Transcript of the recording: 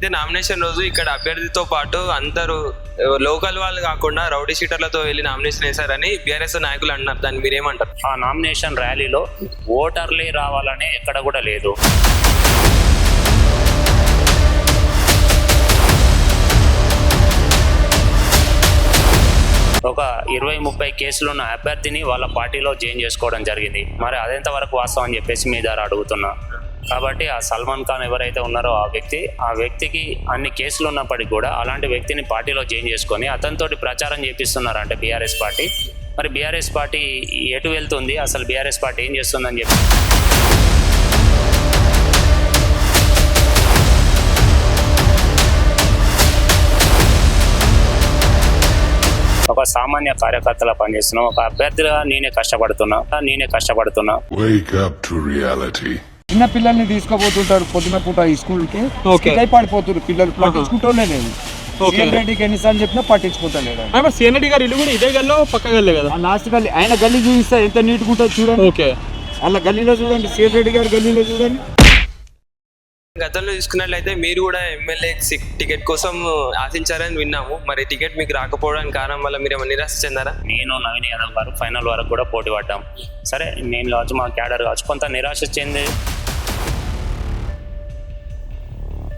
అయితే నామినేషన్ రోజు ఇక్కడ అభ్యర్థితో పాటు అందరూ లోకల్ వాళ్ళు కాకుండా రౌడీ షీటర్లతో వెళ్ళి నామినేషన్ వేశారని బీఆర్ఎస్ నాయకులు అంటున్నారు దాన్ని మీరేమంటారు? ఆ నామినేషన్ ర్యాలీలో ఓటర్లే రావాలని ఎక్కడ కూడా లేదు. ఒక ఇరవై ముప్పై కేసులు ఉన్న అభ్యర్థిని వాళ్ళ పార్టీలో జాయిన్ చేసుకోవడం జరిగింది. మరి అదెంత వరకు వాస్తవం అని చెప్పేసి మీ ద్వారా అడుగుతున్నా. కాబట్టి ఆ సల్మాన్ ఖాన్ ఎవరైతే ఉన్నారో ఆ వ్యక్తి ఆ వ్యక్తికి అన్ని కేసులు ఉన్నప్పటికీ కూడా అలాంటి వ్యక్తిని పార్టీలో జాయిన్ చేసుకొని అతనితోటి ప్రచారం చేపిస్తున్నారు అంటే బీఆర్ఎస్ పార్టీ. మరి బీఆర్ఎస్ పార్టీ ఎటు వెళ్తుంది? అసలు బీఆర్ఎస్ పార్టీ ఏం చేస్తుందని చెప్పి. ఒక సామాన్య కార్యకర్తలా పనిచేస్తున్నా. ఒక అభ్యర్థిగా నేనే కష్టపడుతున్నా. నేనే కష్టపడుతున్నా. చిన్న పిల్లల్ని తీసుకోబోతుంటారు పొద్దున పూట ఈ స్కూల్కి ఓకే. స్కిప్ అయి పడిపోతున్నారు పిల్లలు పట్టించుకుంటూనే లేదు ఓకే. సీఎం రెడ్డికి ఎన్నిసార్లు చెప్పినా పట్టించుకుంటలేడు సీఎన్ రెడ్డి గారి ఇల్లు కూడా ఇదే గల్లో పక్క గల్లే కదా? లాస్ట్ గల్లీ. ఆయన గల్లీ చూపిస్తే ఎంత నీట్గా ఉంటుంది చూడండి. ఓకే. అలా గల్లీలో చూడండి. సీఎం రెడ్డి గారి గల్లీలో చూడండి. గతంలో చూసుకున్నట్లయితే మీరు కూడా ఎమ్మెల్యే టికెట్ కోసం ఆశించారని విన్నాము. మరి టికెట్ మీకు రాకపోవడానికి కారణం వల్ల మీరు ఏమైనా నిరాశ చెందారా? నేను నవీన్ యాదవ్ గారు ఫైనల్ వరకు కూడా పోటీ పడ్డాం. సరే నేను కావచ్చు మా క్యాడర్ కావచ్చు కొంత నిరాశ చెంది